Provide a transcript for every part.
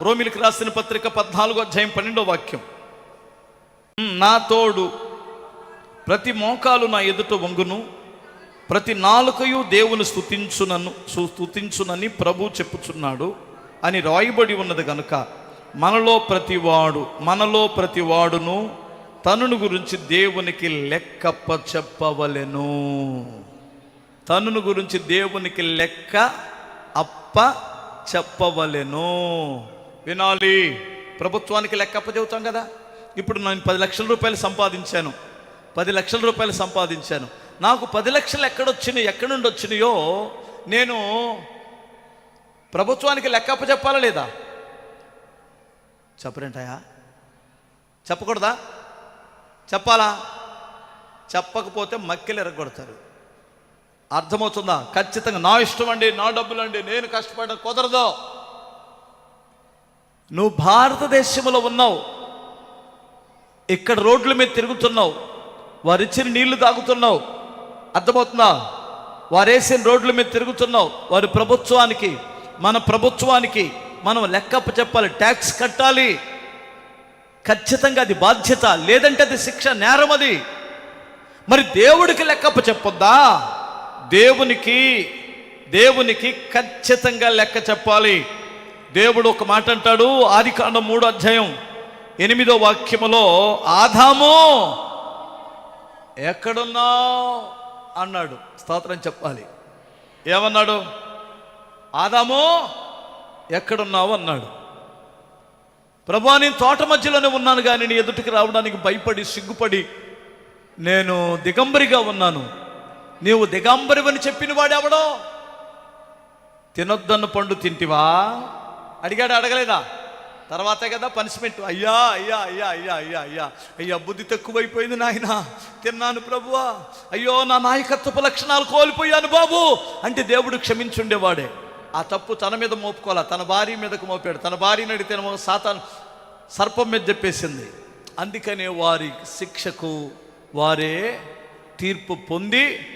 రోమిలికి రాసిన పత్రిక పద్నాలుగో అధ్యాయం పన్నెండో వాక్యం. నా తోడు ప్రతి మోకాలు నా ఎదుట వంగును ప్రతి నాలుకయు దేవుని స్థుతించునను సు- స్తుతించునని ప్రభు చెప్పుచున్నాడు అని రాయబడి ఉన్నది కనుక మనలో ప్రతివాడు మనలో ప్రతివాడును తనును గురించి దేవునికి లెక్కప్ప చెప్పవలెను తనును గురించి దేవునికి లెక్క అప్ప చెప్పవలెను వినాలి. ప్రభుత్వానికి లెక్క అప్పచెబుతాం కదా. ఇప్పుడు నేను పది లక్షల రూపాయలు సంపాదించాను. పది లక్షల రూపాయలు సంపాదించాను. నాకు పది లక్షలు ఎక్కడొచ్చినాయి ఎక్కడి నుండి వచ్చినాయో నేను ప్రభుత్వానికి లెక్క అప్పచెప్పాలా లేదా? చెప్పరేంటాయా చెప్పకూడదా? చెప్పాలా? చెప్పకపోతే మక్కిలు ఎరగొడతారు. అర్థమవుతుందా? ఖచ్చితంగా నా ఇష్టం అండి నా డబ్బులు అండి నేను కష్టపడడం కుదరదు. నువ్వు భారతదేశంలో ఉన్నావు. ఇక్కడ రోడ్ల మీద తిరుగుతున్నావు. వారు ఇచ్చిన నీళ్ళు తాగుతున్నావు. అర్థమవుతుందా? వారు వేసిన రోడ్ల మీద తిరుగుతున్నావు. వారి ప్రభుత్వానికి మన ప్రభుత్వానికి మనం లెక్కప్ప చెప్పాలి. ట్యాక్స్ కట్టాలి. ఖచ్చితంగా అది బాధ్యత లేదంటే అది శిక్ష నేరం అది. మరి దేవుడికి లెక్కప్ప చెప్పొద్దా? దేవునికి దేవునికి ఖచ్చితంగా లెక్క చెప్పాలి. దేవుడు ఒక మాట అంటాడు ఆదికాండం మూడు అధ్యాయం ఎనిమిదో వాక్యములో ఆదాము ఎక్కడున్నావు? అన్నాడు. స్తోత్రం చెప్పాలి. ఏమన్నాడు? ఆదాము ఎక్కడున్నావు? అన్నాడు. ప్రభా నేను తోట మధ్యలోనే ఉన్నాను కానీ నీ ఎదుటికి రావడానికి భయపడి సిగ్గుపడి నేను దిగంబరిగా ఉన్నాను. నీవు దిగంబరివని చెప్పిన వాడెవడో? తినొద్దన్న పండు తింటివా? అడిగాడు అడగలేదా? తర్వాతే కదా పనిష్మెంట్ అయ్యా అయ్యా అయ్యా అయ్యా అయ్యా అయ్యా. అయ్యా బుద్ధి తక్కువైపోయింది నాయన. తిన్నాను ప్రభువా. అయ్యో నా నాయకత్వపు లక్షణాలు కోల్పోయాను బాబు. అంటే దేవుడు క్షమించుండేవాడే. ఆ తప్పు తన మీద మోపుకోవాలా? తన భార్య మీదకు మోపాడు. తన భార్యని అడిగితేనేమో సాతాన్ సర్పం మీద చెప్పేసింది. అందుకనే వారి శిక్షకు వారే తీర్పు పొంది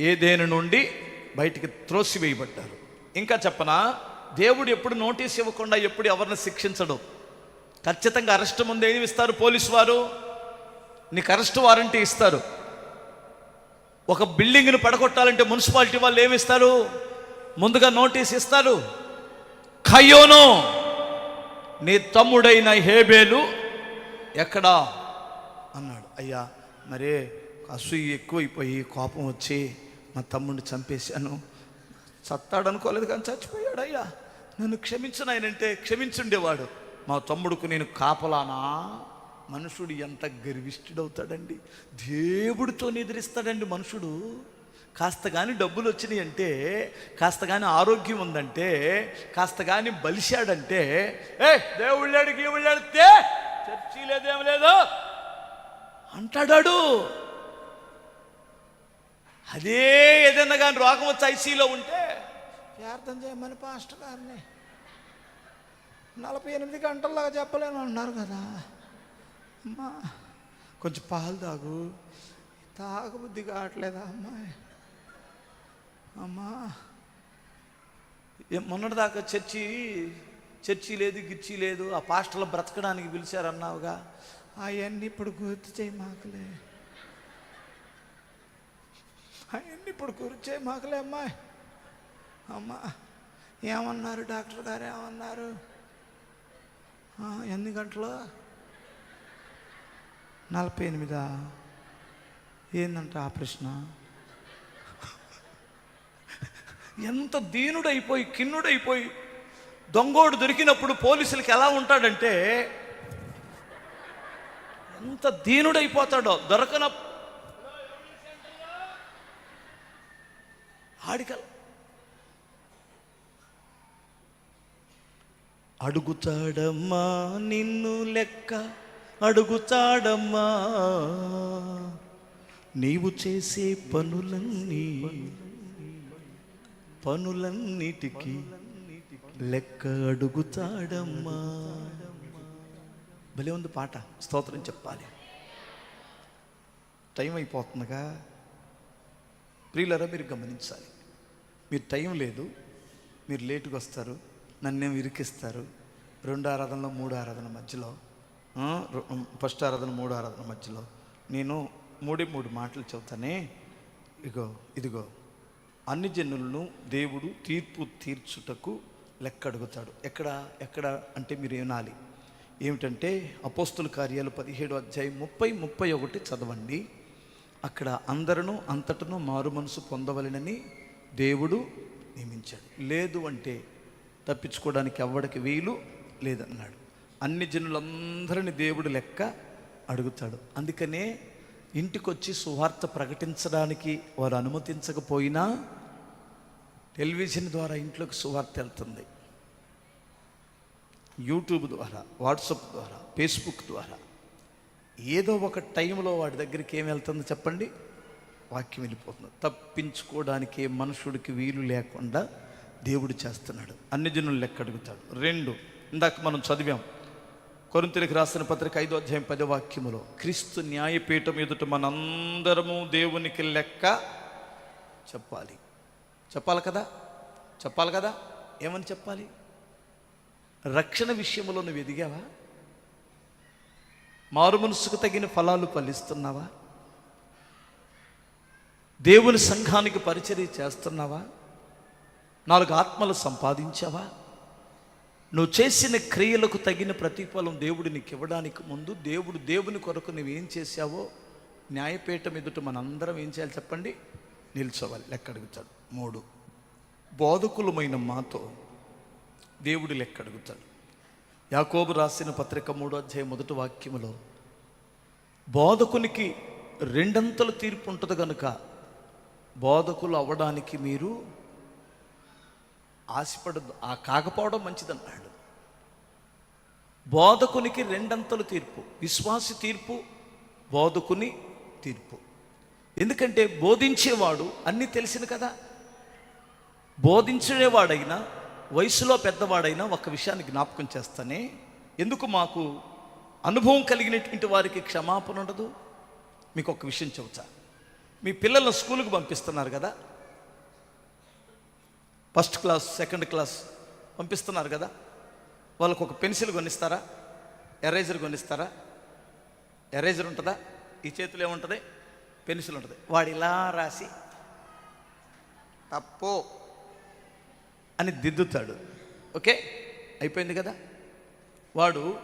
ఏదేని నుండి బయటికి త్రోసివేయబడ్డారు. ఇంకా చెప్పనా? దేవుడు ఎప్పుడు నోటీస్ ఇవ్వకుండా ఎప్పుడు ఎవరిని శిక్షించడు. ఖచ్చితంగా అరెస్ట్ ముందు ఏమి ఇస్తారు పోలీసు వారు? నీకు అరెస్ట్ వారంటీ ఇస్తారు. ఒక బిల్డింగ్ను పడగొట్టాలంటే మున్సిపాలిటీ వాళ్ళు ఏమి ఇస్తారు? ముందుగా నోటీస్ ఇస్తారు. ఖయోను నీ తమ్ముడైన హేబేలు ఎక్కడా? అన్నాడు. అయ్యా మరే అసూయ ఎక్కువైపోయి కోపం వచ్చి మా తమ్ముడిని చంపేశాను. చత్తాడు అనుకోలేదు కానీ చచ్చిపోయాడు అయ్యా నన్ను క్షమించను ఆయనంటే క్షమించుండేవాడు. మా తమ్ముడుకు నేను కాపలానా? మనుషుడు ఎంత గర్విష్ఠుడవుతాడండి. దేవుడితో నిద్రిస్తాడండి మనుషుడు. కాస్త కానీ డబ్బులు వచ్చినాయి అంటే కాస్త కానీ ఆరోగ్యం ఉందంటే కాస్త కానీ బలిశాడంటే ఏ దేవుళ్ళాడు గీవుళ్ళాడితే చర్చి లేదేం లేదు. అంటాడాడు. అదే ఏదైనా కానీ రోగం వచ్చి ఐసీలో ఉంటే ప్రార్థన చేయమని పాస్టర్ గారిని. నలభై ఎనిమిది గంటల్లాగా చెప్పలేను అంటున్నారు కదా. అమ్మా కొంచెం పాలు తాగు. తాగబుద్ధి కావట్లేదా అమ్మాయి అమ్మా మొన్నటిదాకా చర్చి చర్చి లేదు గిర్చి లేదు ఆ పాస్టర్లు బ్రతకడానికి పిలిచారన్నావుగా. అవన్నీ ఇప్పుడు గుర్తు చేయి మాకులే. అవన్నీ ఇప్పుడు గుర్తు చేయి మాకులే అమ్మాయి అమ్మా ఏమన్నారు? డాక్టర్ గారు ఏమన్నారు? ఎన్ని గంటలు? నలభై ఎనిమిదా? ఏందంట ఆ ప్రశ్న? ఎంత దీనుడైపోయి కిన్నుడైపోయి దొంగోడు దొరికినప్పుడు పోలీసులకి ఎలా ఉంటాడంటే ఎంత దీనుడైపోతాడో దొరకన ఆడికల్ అడుగుతాడమ్మా నిన్ను లెక్క అడుగుతాడమ్మా. నీవు చేసే పనులన్నీ పనులన్నిటికీ లెక్క అడుగుతాడమ్మా. భలే ఉంది పాట స్తోత్రం చెప్పాలి. టైం అయిపోతుందిగా. ప్రియులరా మీరు గమనించాలి. మీరు టైం లేదు మీరు లేటుగా వస్తారు. నన్నేం ఇరికిస్తారు? రెండు ఆరాధనలో మూడు ఆరాధన మధ్యలో. ఫస్ట్ ఆరాధన మూడు ఆరాధన మధ్యలో. నేను మూడే మూడు మాటలు చెబుతానే ఇగో ఇదిగో. అన్ని జనులను దేవుడు తీర్పు తీర్చుటకు లెక్క అడుగుతాడు ఎక్కడ ఎక్కడ అంటే మీరు వినాలి. ఏమిటంటే అపోస్తుల కార్యాలు పదిహేడు అధ్యాయం ముప్పై ముప్పై ఒకటి చదవండి. అక్కడ అందరూ అంతటను మారు మనసు పొందవలెనని దేవుడు నియమించాడు. లేదు అంటే తప్పించుకోవడానికి ఎవ్వడికి వీలు లేదన్నాడు. అన్ని జనులందరిని దేవుడు లెక్క అడుగుతాడు. అందుకనే ఇంటికొచ్చి సువార్త ప్రకటించడానికి వారు అనుమతించకపోయినా టెలివిజన్ ద్వారా ఇంట్లోకి సువార్త వెళ్తుంది. యూట్యూబ్ ద్వారా వాట్సాప్ ద్వారా ఫేస్బుక్ ద్వారా. ఏదో ఒక టైంలో వాడి దగ్గరికి ఏం వెళ్తుందో చెప్పండి? వాక్యం వెళ్ళిపోతుంది. తప్పించుకోవడానికి మనుషుడికి వీలు లేకుండా దేవుడు చేస్తున్నాడు. అన్ని జనులు లెక్క అడుగుతాడు. రెండు ఇందాక మనం చదివాం. కొరింతలకు రాసిన పత్రిక ఐదో అధ్యాయం పదో వాక్యములో క్రీస్తు న్యాయపీఠం ఎదుట మనందరము దేవునికి లెక్క చెప్పాలి. చెప్పాలి కదా? చెప్పాలి కదా? ఏమని చెప్పాలి? రక్షణ విషయంలో నువ్వు ఎదిగావా? మారు మనసుకు తగిన ఫలాలు ఫలిస్తున్నావా? దేవుని సంఘానికి పరిచర్య చేస్తున్నావా? నాలుగు ఆత్మలు సంపాదించావా? నువ్వు చేసిన క్రియలకు తగిన ప్రతిఫలం దేవుడు నీకు ఇవ్వడానికి ముందు దేవుడు దేవుని కొరకు నువ్వేం చేశావో న్యాయపీఠం ఎదుట మనందరం ఏం చేయాలి చెప్పండి? నిల్చోవాలి. లెక్క అడుగుతాడు. మూడు. బోధకులమైన మాతో దేవుడు లెక్క అడుగుతాడు. యాకోబు రాసిన పత్రిక మూడో అధ్యాయ మొదటి వాక్యములో బోధకునికి రెండంతల తీర్పు ఉంటుంది కనుక బోధకులు అవ్వడానికి మీరు ఆశపడద్దు. ఆ కాకపోవడం మంచిదన్నాడు. బోధకునికి రెండంతలు తీర్పు విశ్వాసి తీర్పు బోధకుని తీర్పు. ఎందుకంటే బోధించేవాడు అన్నీ తెలిసిన కదా. బోధించేవాడైనా వయసులో పెద్దవాడైనా ఒక విషయాన్ని జ్ఞాపకం చేస్తానే. ఎందుకు మాకు అనుభవం కలిగినటువంటి వారికి క్షమాపణ ఉండదు? మీకు ఒక విషయం చెబుతా. మీ పిల్లలను స్కూల్కి పంపిస్తున్నారు కదా. ఫస్ట్ క్లాస్ సెకండ్ క్లాస్ పంపిస్తున్నారు కదా? వాళ్ళకు ఒక పెన్సిల్ కొనిస్తారా? ఎరేజర్ కొనిస్తారా? ఎరేజర్ ఉంటుందా? ఈ చేతిలో ఏముంటుంది? పెన్సిల్ ఉంటుంది. వాడు ఇలా రాసి తప్పు అని దిద్దుతాడు. ఓకే? అయిపోయింది కదా? వాడు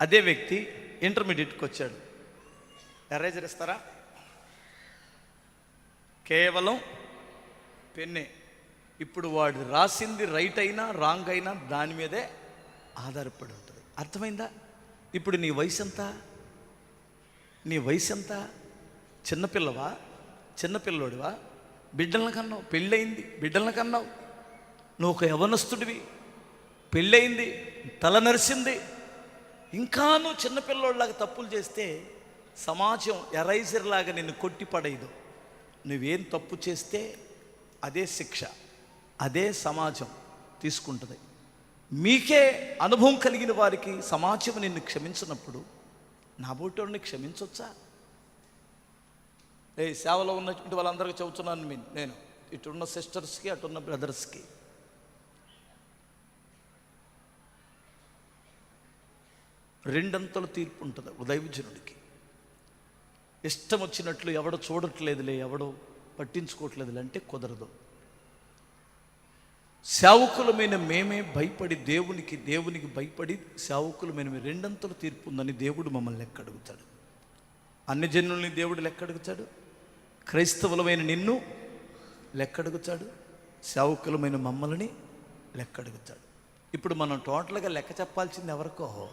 అదే వ్యక్తి ఇంటర్మీడియట్కి వచ్చాడు. ఎరేజర్ ఇస్తారా? కేవలం పెన్నే. ఇప్పుడు వాడు రాసింది రైట్ అయినా రాంగ్ అయినా దాని మీదే ఆధారపడి ఉంటుంది. అర్థమైందా? ఇప్పుడు నీ వయసు ఎంత నీ వయసు ఎంత చిన్నపిల్లవా? చిన్నపిల్లోడివా? బిడ్డలను కన్నావు పెళ్ళయింది బిడ్డలను కన్నావు. నువ్వు ఒక యవనస్తుడివి. పెళ్ళయింది తల నరిసింది. ఇంకా నువ్వు చిన్నపిల్లోడిలాగా తప్పులు చేస్తే సమాజం ఎరైజర్ లాగా నిన్ను కొట్టి పడేయదు. నువ్వేం తప్పు చేస్తే అదే శిక్ష. అదే సమాజం తీసుకుంటుంది. మీకే అనుభవం కలిగిన వారికి సమాజం నిన్ను క్షమించినప్పుడు నా బోటోడిని క్షమించవచ్చా ఏ సేవలో ఉన్నటువంటి వాళ్ళందరికీ చెబుతున్నాను మీ- నేను. ఇటున్న సిస్టర్స్కి అటున్న బ్రదర్స్కి. రెండంతల తీర్పు ఉంటుంది ఒక ఇష్టం వచ్చినట్లు ఎవడో చూడట్లేదులే ఎవడో పట్టించుకోవట్లేదులే అంటే కుదరదు. సేవకులమైన మేమే భయపడి దేవునికి దేవునికి భయపడి సేవకులమైన మేము రెండంతల తీర్పు ఉందని దేవుడు మమ్మల్ని లెక్క అడుగుతాడు అన్ని జనుల్ని దేవుడు లెక్కడుగుతాడు. క్రైస్తవులమైన నిన్ను లెక్కడుగుతాడు. సేవకులమైన మమ్మల్ని లెక్క అడుగుతాడు ఇప్పుడు మనం టోటల్గా లెక్క చెప్పాల్సింది ఎవరికో